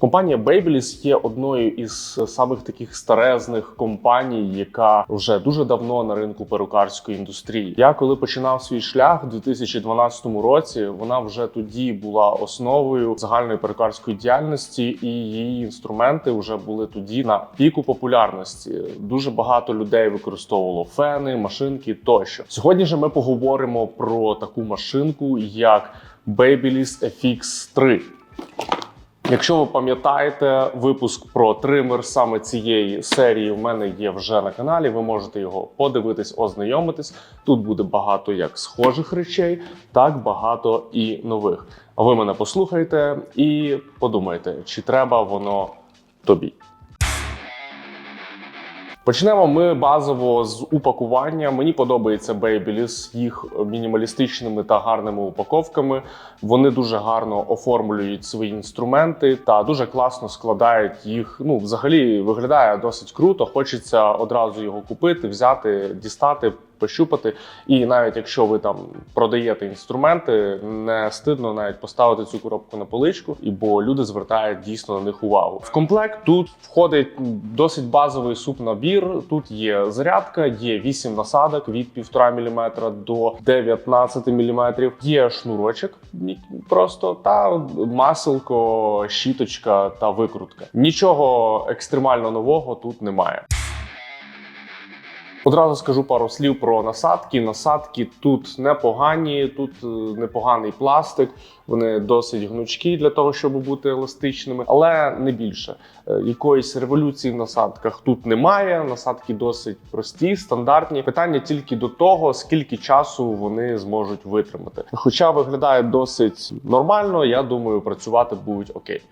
Компанія Babyliss є одною із самих таких старезних компаній, яка вже дуже давно на ринку перукарської індустрії. Я коли починав свій шлях у 2012 році, вона вже тоді була основою загальної перукарської діяльності, і її інструменти вже були тоді на піку популярності. Дуже багато людей використовувало фени, машинки тощо. Сьогодні ж ми поговоримо про таку машинку, як Babyliss FX3. Якщо ви пам'ятаєте випуск про тример саме цієї серії, в мене є вже на каналі. Ви можете його подивитись, ознайомитись. Тут буде багато як схожих речей, так багато і нових. А ви мене послухайте і подумайте, чи треба воно тобі. Почнемо ми базово з упакування. Мені подобається Babyliss їх мінімалістичними та гарними упаковками. Вони дуже гарно оформлюють свої інструменти та дуже класно складають їх. Ну, взагалі виглядає досить круто. Хочеться одразу його купити, взяти, дістати. Пощупати, і навіть якщо ви там продаєте інструменти, не стидно навіть поставити цю коробку на поличку, бо люди звертають дійсно на них увагу. В комплект тут входить досить базовий суп-набір. Тут є зарядка, є 8 насадок від 1,5 мм до 19 мм. Є шнурочок просто та маселко, щіточка та викрутка. Нічого екстремально нового тут немає. Одразу скажу пару слів про насадки. Насадки тут непогані, тут е, непоганий пластик. Вони досить гнучкі для того, щоб бути еластичними, але не більше. Е, Якоїсь революції в насадках тут немає. Насадки досить прості, стандартні. Питання тільки до того, скільки часу вони зможуть витримати. Хоча виглядає досить нормально, я думаю, працювати будуть окей.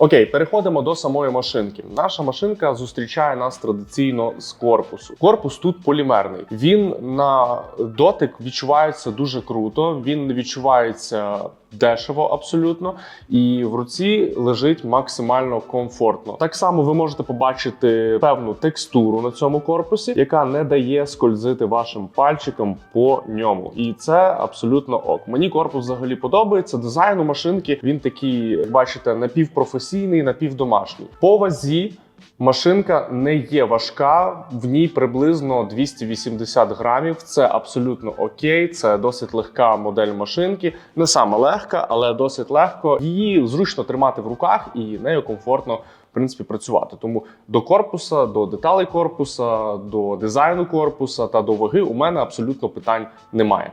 Окей, переходимо до самої машинки. Наша машинка зустрічає нас традиційно з корпусу. Корпус тут полімерний. Він на дотик відчувається дуже круто. Він не відчувається дешево абсолютно, і в руці лежить максимально комфортно. Так само ви можете побачити певну текстуру на цьому корпусі, яка не дає скользити вашим пальчиком по ньому. І це абсолютно ок. Мені корпус взагалі подобається. Дизайн у машинки він такий, бачите, напівпрофесійний, напівдомашній. По вазі. Машинка не є важка, в ній приблизно 280 грамів. Це абсолютно окей. Це досить легка модель машинки. Не саме легка, але досить легко. Її зручно тримати в руках і нею комфортно в принципі працювати. Тому до корпуса, до деталей корпуса, до дизайну корпуса та до ваги у мене абсолютно питань немає.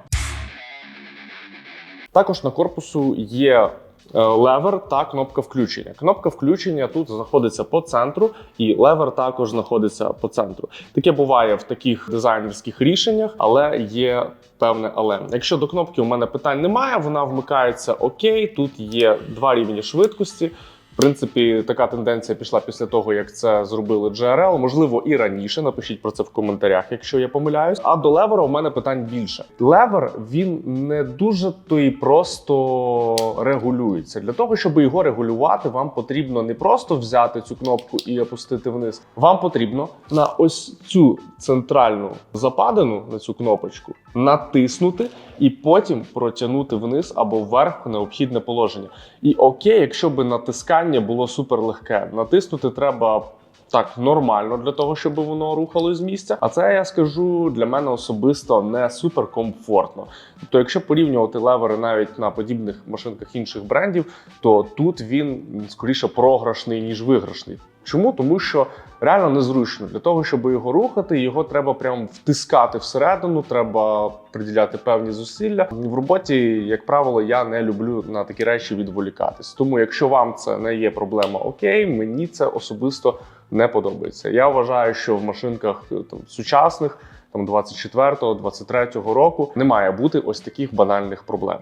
Також на корпусу є левер та кнопка включення. Кнопка включення тут знаходиться по центру, і левер також знаходиться по центру. Таке буває в таких дизайнерських рішеннях, але є певне але. Якщо до кнопки у мене питань немає, вона вмикається окей. Тут є два рівні швидкості. Принципі, така тенденція пішла після того, як це зробили GRL. Можливо, і раніше. Напишіть про це в коментарях, якщо я помиляюсь. А до левера у мене питань більше. Левер він не дуже то і просто регулюється. Для того, щоб його регулювати, вам потрібно не просто взяти цю кнопку і опустити вниз. Вам потрібно на ось цю центральну западину на цю кнопочку натиснути і потім протягнути вниз або вверх необхідне положення. І окей, якщо би натискання було супер легке, натиснути треба. Так, нормально для того, щоб воно рухалось з місця. А це я скажу для мене особисто не супер комфортно. Тобто, якщо порівнювати левери навіть на подібних машинках інших брендів, то тут він скоріше програшний ніж виграшний. Чому? Тому що реально незручно для того, щоб його рухати, його треба прям втискати всередину, треба приділяти певні зусилля. В роботі, як правило, я не люблю на такі речі відволікатись. Тому, якщо вам це не є проблема, окей, мені це особисто не подобається. Я вважаю, що в машинках там сучасних, там 24-го, 23-го року, не має бути ось таких банальних проблем.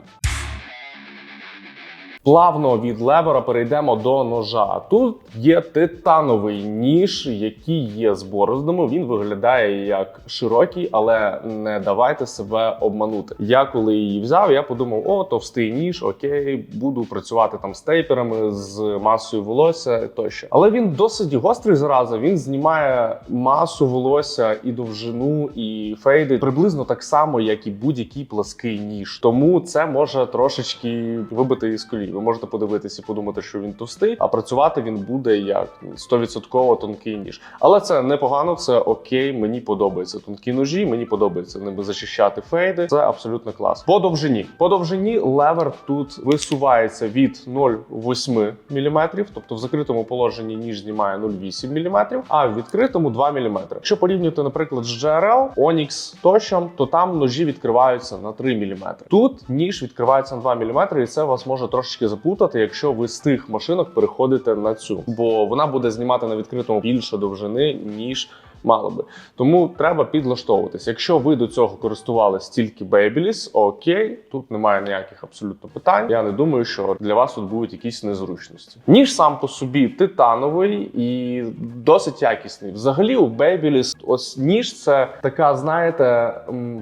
Плавно від левера перейдемо до ножа. Тут є титановий ніж, який є з бороздами. Він виглядає як широкий, але не давайте себе обманути. Я коли її взяв, я подумав: о, товстий ніж, окей, буду працювати там з тейперами, з масою волосся тощо. Але він досить гострий зараза. Він знімає масу волосся і довжину, і фейди приблизно так само, як і будь-який плаский ніж. Тому це може трошечки вибити із колії. Ви можете подивитися і подумати, що він товстий, а працювати він буде як 100% тонкий ніж. Але це непогано, це окей. Мені подобаються тонкі ножі. Мені подобається ними зачищати фейди. Це абсолютно клас. По довжині. По довжині левер тут висувається від 0,8 мм, тобто в закритому положенні ніж знімає 0,8 мм, а в відкритому 2 мм. Якщо порівнювати, наприклад, з GRL, Onyx тощо, то там ножі відкриваються на 3 мм. Тут ніж відкривається на 2 мм, і це вас може трошечки запутати, якщо ви з тих машинок переходите на цю, бо вона буде знімати на відкритому більше довжини ніж. Мало би тому треба підлаштовуватись. Якщо ви до цього користувалися тільки Babyliss, окей, тут немає ніяких абсолютно питань. Я не думаю, що для вас тут будуть якісь незручності. Ніж сам по собі титановий і досить якісний. Взагалі, у Babyliss ось ніж це така, знаєте,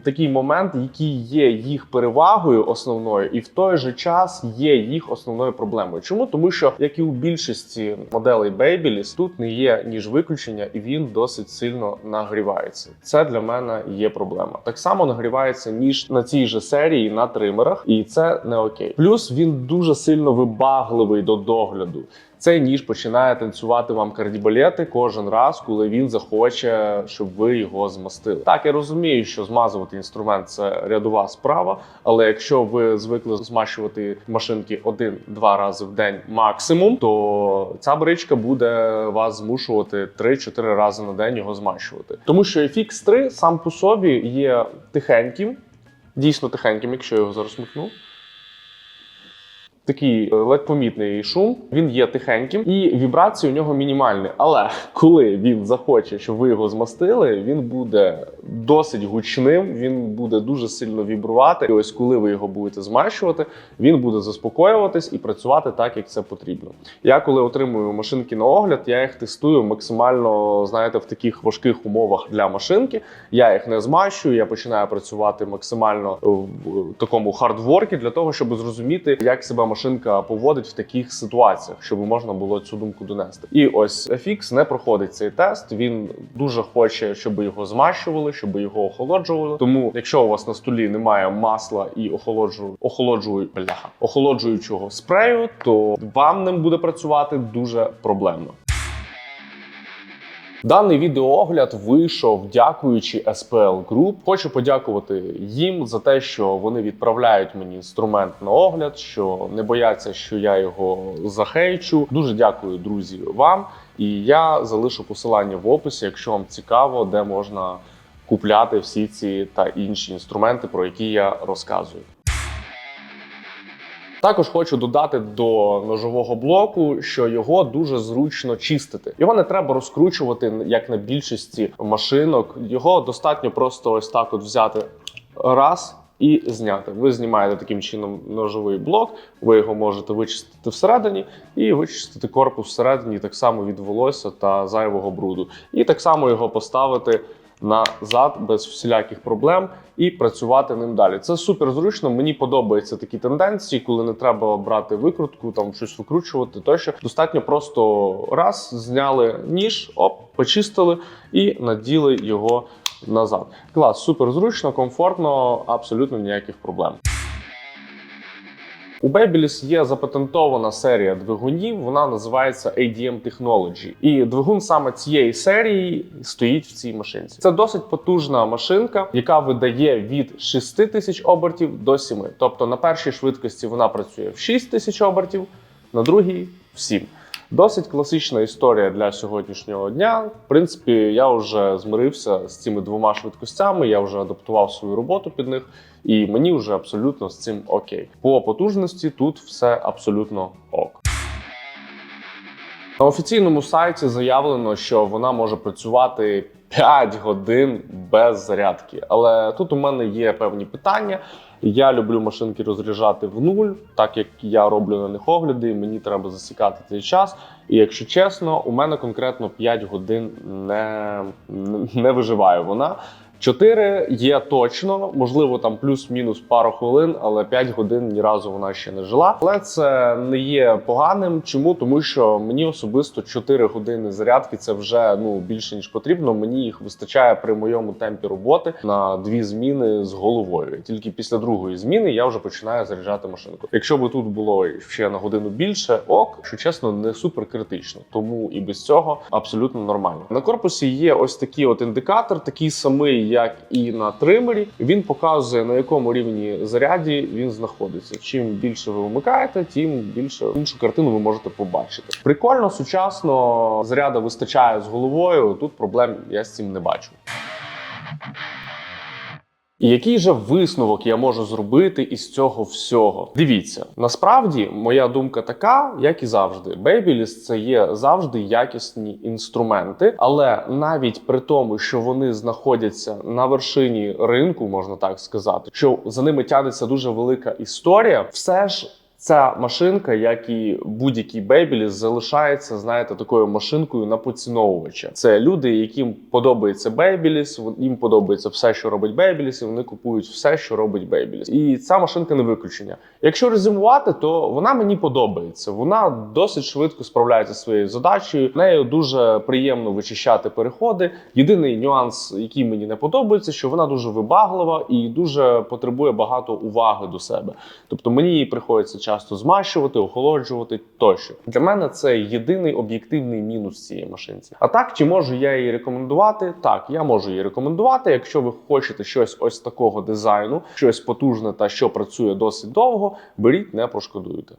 такий момент, який є їх перевагою основною, і в той же час є їх основною проблемою. Чому? Тому що як і у більшості моделей Babyliss, тут не є ніж виключення, і він досить сильно нагрівається. Це для мене є проблема. Так само нагрівається ніж на цій же серії на тримерах, і це не окей. Плюс він дуже сильно вибагливий до догляду. Цей ніж починає танцювати вам кардібалети кожен раз, коли він захоче, щоб ви його змастили. Так я розумію, що змазувати інструмент це рядова справа, але якщо ви звикли змащувати машинки один-два рази в день максимум, то ця бричка буде вас змушувати 3-4 рази на день його змащувати. Тому що FX 3 сам по собі є тихеньким, дійсно тихеньким, якщо я його зараз микну. Такий е, ледь помітний шум, він є тихеньким, і вібрації у нього мінімальні. Але коли він захоче, щоб ви його змастили, він буде досить гучним, він буде дуже сильно вібрувати. І ось коли ви його будете змащувати, він буде заспокоюватись і працювати так, як це потрібно. Я коли отримую машинки на огляд, я їх тестую максимально, знаєте, в таких важких умовах для машинки. Я їх не змащую, я починаю працювати максимально в такому хардворкі для того, щоб зрозуміти, як себе машинка поводить в таких ситуаціях, щоб можна було цю думку донести. І ось FX не проходить цей тест. Він дуже хоче, щоб його змащували, щоб його охолоджували. Тому, якщо у вас на столі немає масла і охолоджу, охолоджую, бляха, охолоджуючого спрею, то вам ним буде працювати дуже проблемно. Даний відеоогляд вийшов дякуючи SPL Group. Хочу подякувати їм за те, що вони відправляють мені інструмент на огляд, що не бояться, що я його захейчу. Дуже дякую, друзі, вам. І я залишу посилання в описі, якщо вам цікаво, де можна купляти всі ці та інші інструменти, про які я розказую. Також хочу додати до ножового блоку, що його дуже зручно чистити. Його не треба розкручувати як на більшості машинок. Його достатньо просто ось так от взяти раз. І зняти. Ви знімаєте таким чином ножовий блок, ви його можете вичистити всередині і вичистити корпус всередині так само від волосся та зайвого бруду. І так само його поставити назад без всіляких проблем і працювати ним далі. Це супер зручно. Мені подобаються такі тенденції, коли не треба брати викрутку, там щось викручувати. Тощо достатньо просто раз зняли ніж, оп, почистили і наділи його назад. Клас, супер зручно, комфортно, абсолютно ніяких проблем. У Babyliss є запатентована серія двигунів. Вона називається ADM Technology. І двигун саме цієї серії стоїть в цій машинці. Це досить потужна машинка, яка видає від 6 тисяч обертів до 7. Тобто на першій швидкості вона працює в 6 тисяч обертів, на другій в 7. Досить класична історія для сьогоднішнього дня. В принципі, я вже змирився з цими двома швидкостями. Я вже адаптував свою роботу під них, і мені вже абсолютно з цим окей. По потужності тут все абсолютно ок. На офіційному сайті заявлено, що вона може працювати 5 годин без зарядки. Але тут у мене є певні питання. Я люблю машинки розряджати в нуль, так як я роблю на них огляди, і мені треба засікати цей час. І якщо чесно, у мене конкретно 5 годин не, не виживає вона. 4 є точно, можливо, там плюс-мінус пару хвилин, але 5 годин ні разу вона ще не жила. Але це не є поганим. Чому? Тому що мені особисто 4 години зарядки це вже ну більше ніж потрібно. Мені їх вистачає при моєму темпі роботи на дві зміни з головою. Тільки після другої зміни я вже починаю заряджати машинку. Якщо би тут було ще на годину більше, ок, що чесно, не супер критично, тому і без цього абсолютно нормально. На корпусі є ось такий от індикатор, такий самий, як і на тримері. Він показує на якому рівні заряді він знаходиться. Чим більше ви вмикаєте, тим більше іншу картину ви можете побачити. Прикольно, сучасно заряда вистачає з головою. Тут проблем я з цим не бачу. Який же висновок я можу зробити із цього всього? Дивіться, насправді моя думка така, як і завжди. Бейбіліс – це є завжди якісні інструменти, але навіть при тому, що вони знаходяться на вершині ринку, можна так сказати, що за ними тягнеться дуже велика історія, все ж. Ця машинка, як і будь-який Babyliss, залишається, знаєте, такою машинкою на поціновувача. Це люди, яким подобається Babyliss, їм подобається все, що робить Babyliss, і вони купують все, що робить Babyliss. І ця машинка не виключення. Якщо резюмувати, то вона мені подобається. Вона досить швидко справляється своєю задачею. Нею дуже приємно вичищати переходи. Єдиний нюанс, який мені не подобається, що вона дуже вибаглива і дуже потребує багато уваги до себе. Тобто мені приходиться часто змащувати, охолоджувати тощо. Для мене це єдиний об'єктивний мінус цієї машинці. А так, чи можу я її рекомендувати? Так, я можу її рекомендувати. Якщо ви хочете щось ось такого дизайну, щось потужне та що працює досить довго, беріть, не пошкодуєте.